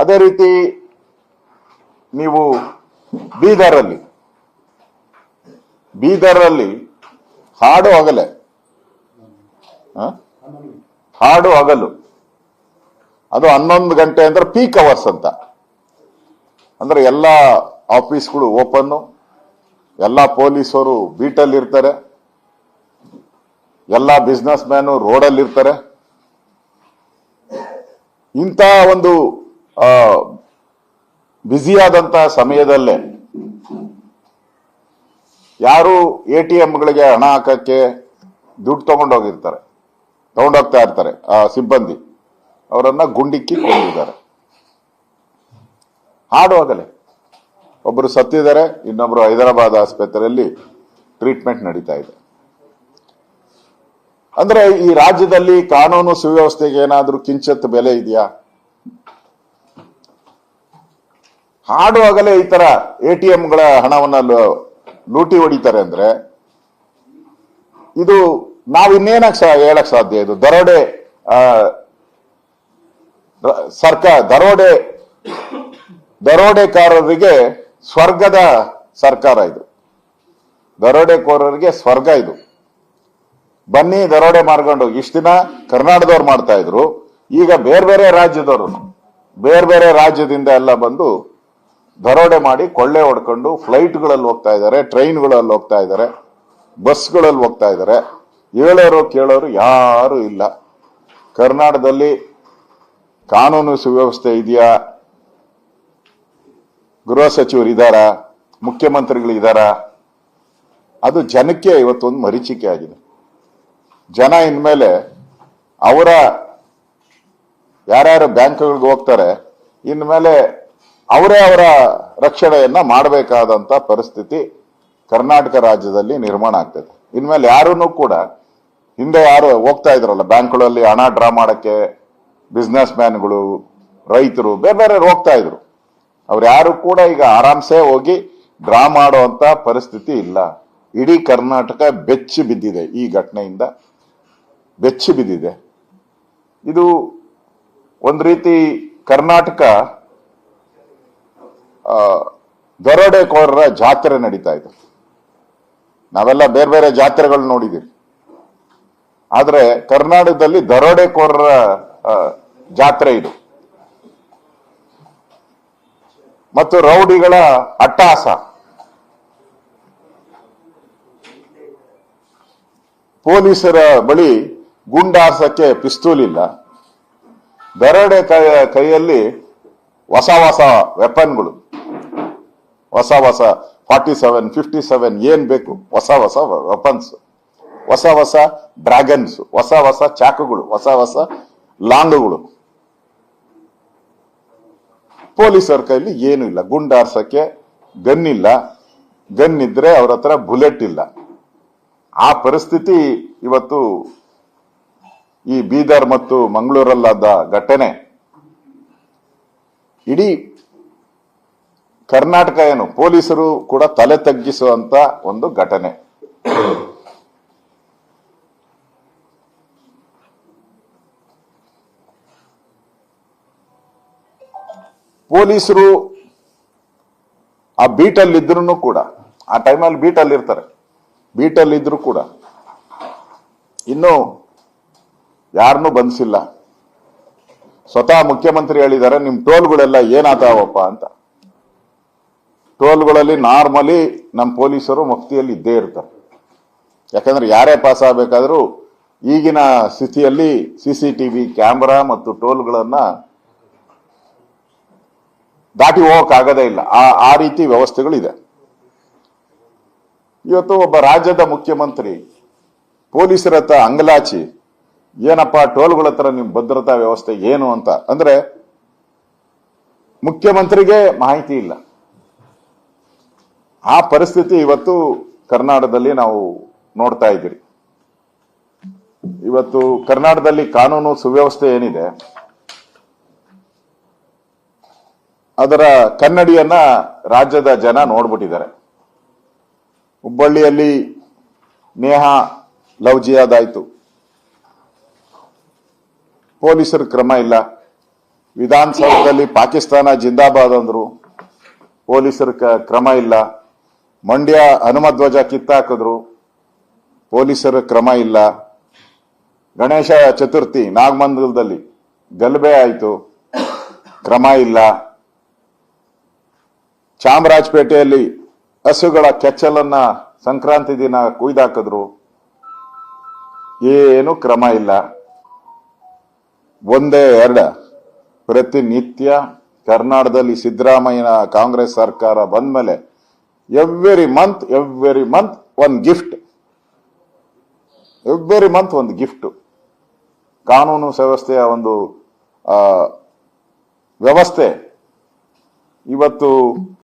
ಅದೇ ರೀತಿ ನೀವು ಬೀದರಲ್ಲಿ ಬೀದರಲ್ಲಿ ಹಾಡು ಹಗಲೆ? ಹಾಡು ಹಗಲು. ಅದು ಹನ್ನೊಂದು ಗಂಟೆ ಅಂದ್ರೆ ಪೀಕ್ ಅವರ್ಸ್ ಅಂತ. ಅಂದ್ರೆ ಎಲ್ಲ ಆಫೀಸ್ಗಳು ಓಪನ್ ಎಲ್ಲ ಪೊಲೀಸರು ಬೀಟಲ್ಲಿ ಇರ್ತಾರೆ. ಎಲ್ಲ ಬಿಸ್ನೆಸ್ ಮ್ಯಾನು ರೋಡಲ್ಲಿ ಇರ್ತಾರೆ. ಇಂಥ ಒಂದು ಬ್ಯುಸಿಯಾದಂಥ ಸಮಯದಲ್ಲೇ ಯಾರು ಎ ಟಿ ಎಂಗಳಿಗೆ ಹಣ ಹಾಕಕ್ಕೆ ದುಡ್ಡು ತಗೊಂಡೋಗಿರ್ತಾರೆ, ತಗೊಂಡೋಗ್ತಾ ಇರ್ತಾರೆ ಆ ಸಿಬ್ಬಂದಿ. ಅವರನ್ನ ಗುಂಡಿಕ್ಕಿ ಕೊಂಡಿದ್ದಾರೆ ಹಾಡುವಾಗಲೇ ಒಬ್ಬರು ಸತ್ತಿದ್ದಾರೆ, ಇನ್ನೊಬ್ರು ಹೈದರಾಬಾದ್ ಆಸ್ಪತ್ರೆಯಲ್ಲಿ ಟ್ರೀಟ್ಮೆಂಟ್ ನಡೀತಾ ಇದೆ. ಅಂದ್ರೆ ಈ ರಾಜ್ಯದಲ್ಲಿ ಕಾನೂನು ಸುವ್ಯವಸ್ಥೆಗೆ ಏನಾದರೂ ಕಿಂಚತ್ ಬೆಲೆ ಇದೆಯಾ? ಹಾಡುವಾಗಲೇ ಈ ತರ ಎ ಟಿ ಎಂಗಳ ಹಣವನ್ನ ಲೂಟಿ ಹೊಡಿತಾರೆ ಅಂದ್ರೆ ಇದು ನಾವು ಇನ್ನೇನಕ್ ಹೇಳಕ್ ಸಾಧ್ಯ? ಇದು ದರೋಡೆ ಸರ್ಕಾರ, ದರೋಡೆ, ದರೋಡೆಕಾರರಿಗೆ ಸ್ವರ್ಗದ ಸರ್ಕಾರ ಇದು. ದರೋಡೆಕೋರರಿಗೆ ಸ್ವರ್ಗ ಇದು. ಬನ್ನಿ ದರೋಡೆ ಮಾಡ್ಕೊಂಡು ಇಷ್ಟು ದಿನ ಕರ್ನಾಟಕದವ್ರು ಮಾಡ್ತಾ ಇದ್ರು. ಈಗ ಬೇರೆ ಬೇರೆ ರಾಜ್ಯದವರು. ಬೇರೆ ಬೇರೆ ರಾಜ್ಯದಿಂದ ಎಲ್ಲ ಬಂದು ದರೋಡೆ ಮಾಡಿ ಕೊಳ್ಳೆ ಹೊಡ್ಕೊಂಡು ಫ್ಲೈಟ್ಗಳಲ್ಲಿ ಹೋಗ್ತಾ ಇದ್ದಾರೆ, ಟ್ರೈನ್ಗಳಲ್ಲಿ ಹೋಗ್ತಾ ಇದ್ದಾರೆ, ಬಸ್ಗಳಲ್ಲಿ ಹೋಗ್ತಾ ಇದ್ದಾರೆ. ಹೇಳೋರು ಕೇಳೋರು ಯಾರು ಇಲ್ಲ. ಕರ್ನಾಟಕದಲ್ಲಿ ಕಾನೂನು ಸುವ್ಯವಸ್ಥೆ ಇದೆಯಾ? ಗೃಹ ಸಚಿವರು ಮುಖ್ಯಮಂತ್ರಿಗಳು ಇದಾರ ಅದು ಜನಕ್ಕೆ ಇವತ್ತೊಂದು ಮರೀಚಿಕೆ ಆಗಿದೆ. ಜನ ಇನ್ಮೇಲೆ ಅವರ ಯಾರ್ಯಾರು ಬ್ಯಾಂಕ್ಗಳಿಗೆ ಹೋಗ್ತಾರೆ, ಇನ್ಮೇಲೆ ಅವರೇ ಅವರ ರಕ್ಷಣೆಯನ್ನ ಮಾಡಬೇಕಾದಂತ ಪರಿಸ್ಥಿತಿ ಕರ್ನಾಟಕ ರಾಜ್ಯದಲ್ಲಿ ನಿರ್ಮಾಣ ಆಗ್ತದೆ. ಇನ್ಮೇಲೆ ಯಾರೂ ಕೂಡ, ಹಿಂದೆ ಯಾರು ಹೋಗ್ತಾ ಇದ್ರಲ್ಲ, ಬ್ಯಾಂಕ್ಗಳಲ್ಲಿ ಹಣ ಡ್ರಾ ಮಾಡಕ್ಕೆ ಬಿಸ್ನೆಸ್ ಮ್ಯಾನ್ಗಳು ರೈತರು, ಬೇರೆ ಬೇರೆ ಹೋಗ್ತಾ ಇದ್ರು. ಅವ್ರು ಯಾರು ಕೂಡ ಈಗ ಆರಾಮ್ಸೆ ಹೋಗಿ ಡ್ರಾ ಮಾಡುವಂತ ಪರಿಸ್ಥಿತಿ ಇಲ್ಲ. ಇಡೀ ಕರ್ನಾಟಕ ಬೆಚ್ಚಿ ಬಿದ್ದಿದೆ ಈ ಘಟನೆಯಿಂದ. ಬೆಚ್ಚಿ ಬಿದ್ದಿದೆ. ಇದು ಒಂದು ರೀತಿ ಕರ್ನಾಟಕ ದರೋಡೆಕೋರರ ಜಾತ್ರೆ ನಡೀತಾ ಇದೆ. ನಾವೆಲ್ಲ ಬೇರೆ ಬೇರೆ ಜಾತ್ರೆಗಳು ನೋಡಿದ್ದೀವಿ ಆದರೆ ಕರ್ನಾಟಕದಲ್ಲಿ ದರೋಡೆಕೋರರ ಜಾತ್ರೆ ಇದು. ಮತ್ತು ರೌಡಿಗಳ ಅಟ್ಟಾಸ. ಪೊಲೀಸರ ಬಳಿ ಗುಂಡಾಸಕ್ಕೆ ಪಿಸ್ತೂಲ್ ಇಲ್ಲ ದರೋಡೆ ಕೈಯಲ್ಲಿ ಹೊಸ ಹೊಸ ವೆಪನ್ಗಳು ಹೊಸ ಹೊಸ ಫಾರ್ಟಿ ಸೆವೆನ್ ಫಿಫ್ಟಿ ಸೆವೆನ್ ಏನ್ ಬೇಕು? ಹೊಸ ಹೊಸ ವೆಪನ್ಸ್ ಹೊಸ ಹೊಸ ಡ್ರ್ಯಾಗನ್ಸ್ ಹೊಸ ಹೊಸ ಚಾಕುಗಳು, ಹೊಸ ಹೊಸ ಲಾಂಗುಗಳು. ಪೊಲೀಸರ ಕೈಲಿ ಏನು ಇಲ್ಲ. ಗುಂಡಾರ್ಸಕ್ಕೆ ಗನ್ ಇಲ್ಲ. ಗನ್ ಇದ್ರೆ ಅವ್ರ ಹತ್ರ ಬುಲೆಟ್ ಇಲ್ಲ. ಆ ಪರಿಸ್ಥಿತಿ ಇವತ್ತು ಈ ಬೀದರ್ ಮತ್ತು ಮಂಗಳೂರಲ್ಲಾದ ಘಟನೆ. ಇಡೀ ಕರ್ನಾಟಕ ಏನು? ಪೊಲೀಸರು ಕೂಡ ತಲೆ ತಗ್ಗಿಸುವಂತ ಒಂದು ಘಟನೆ. ಪೊಲೀಸರು ಆ ಬೀಟಲ್ಲಿ ಇದ್ರು ಕೂಡ, ಆ ಟೈಮಲ್ಲಿ ಬೀಟಲ್ಲಿ ಇರ್ತಾರೆ ಬೀಟಲ್ಲಿ ಇದ್ರು ಕೂಡ. ಇನ್ನು ಯಾರನ್ನು ಬಂಧಿಸಿಲ್ಲ ಸ್ವತಃ ಮುಖ್ಯಮಂತ್ರಿ ಹೇಳಿದ್ದಾರೆ, ನಿಮ್ ಟೋಲ್ಗಳೆಲ್ಲ ಏನಾತಾವಪ್ಪ ಅಂತ. ಟೋಲ್ಗಳಲ್ಲಿ ನಾರ್ಮಲಿ ನಮ್ಮ ಪೊಲೀಸರು ಮುಕ್ತಿಯಲ್ಲಿ ಇದ್ದೇ ಇರ್ತಾರೆ. ಯಾಕಂದ್ರೆ ಯಾರೇ ಪಾಸ್ ಆಗಬೇಕಾದ್ರೂ ಈಗಿನ ಸ್ಥಿತಿಯಲ್ಲಿ ಸಿ ಸಿ ಟಿವಿ ಕ್ಯಾಮ್ರಾ ಮತ್ತು ಟೋಲ್ಗಳನ್ನು ದಾಟಿ ಹೋಗೋಕ್ಕಾಗದೇ ಇಲ್ಲ. ಆ ಆ ರೀತಿ ವ್ಯವಸ್ಥೆಗಳಿದೆ. ಇವತ್ತು ಒಬ್ಬ ರಾಜ್ಯದ ಮುಖ್ಯಮಂತ್ರಿ, ಪೊಲೀಸರ ಹತ್ರ ಅಂಗಲಾಚಿ, ಏನಪ್ಪ ಟೋಲ್ಗಳ ಹತ್ರ ನಿಮ್ಮ ಭದ್ರತಾ ವ್ಯವಸ್ಥೆ ಏನು ಅಂತ? ಅಂದ್ರೆ ಮುಖ್ಯಮಂತ್ರಿಗೆ ಮಾಹಿತಿ ಇಲ್ಲ. ಆ ಪರಿಸ್ಥಿತಿ ಇವತ್ತು ಕರ್ನಾಟಕದಲ್ಲಿ ನಾವು ನೋಡ್ತಾ ಇದ್ದೀರಿ. ಇವತ್ತು ಕರ್ನಾಟಕದಲ್ಲಿ ಕಾನೂನು ಸುವ್ಯವಸ್ಥೆ ಏನಿದೆ, ಅದರ ಕನ್ನಡಿಯನ್ನ ರಾಜ್ಯದ ಜನ ನೋಡ್ಬಿಟ್ಟಿದ್ದಾರೆ. ಹುಬ್ಬಳ್ಳಿಯಲ್ಲಿ ನೇಹ ಲವ್ ಜಿಯಾದ್ ಆಯ್ತು ಪೊಲೀಸರ ಕ್ರಮ ಇಲ್ಲ. ವಿಧಾನಸೌಧದಲ್ಲಿ ಪಾಕಿಸ್ತಾನ ಜಿಂದಾಬಾದ್ ಅಂದ್ರು. ಪೊಲೀಸರ ಕ್ರಮ ಇಲ್ಲ. ಮಂಡ್ಯ ಹನುಮಧ್ವಜ ಕಿತ್ತಾಕಿದ್ರು. ಪೊಲೀಸರ ಕ್ರಮ ಇಲ್ಲ. ಗಣೇಶ ಚತುರ್ಥಿ, ನಾಗಮಂಗಲದಲ್ಲಿ ಗಲಭೆ ಆಯಿತು. ಕ್ರಮ ಇಲ್ಲ. ಚಾಮರಾಜಪೇಟೆಯಲ್ಲಿ ಹಸುಗಳ ಕೆಚ್ಚಲನ್ನ ಸಂಕ್ರಾಂತಿ ದಿನ ಕುಯ್ದಾಕಿದ್ರು. ಏನು ಕ್ರಮ ಇಲ್ಲ. ಒಂದೇ ಎರಡ. ಪ್ರತಿನಿತ್ಯ ಕರ್ನಾಟಕದಲ್ಲಿ ಸಿದ್ದರಾಮಯ್ಯನ ಕಾಂಗ್ರೆಸ್ ಸರ್ಕಾರ ಬಂದ್ಮೇಲೆ ಎವ್ರಿ ಮಂತ್ ಎವ್ರಿ ಮಂತ್ ಒಂದು ಗಿಫ್ಟ್ ಎವ್ರಿ ಮಂತ್ ಒಂದು ಗಿಫ್ಟ್ ಕಾನೂನು ವ್ಯವಸ್ಥೆಯ ಒಂದು ವ್ಯವಸ್ಥೆ. ಇವತ್ತು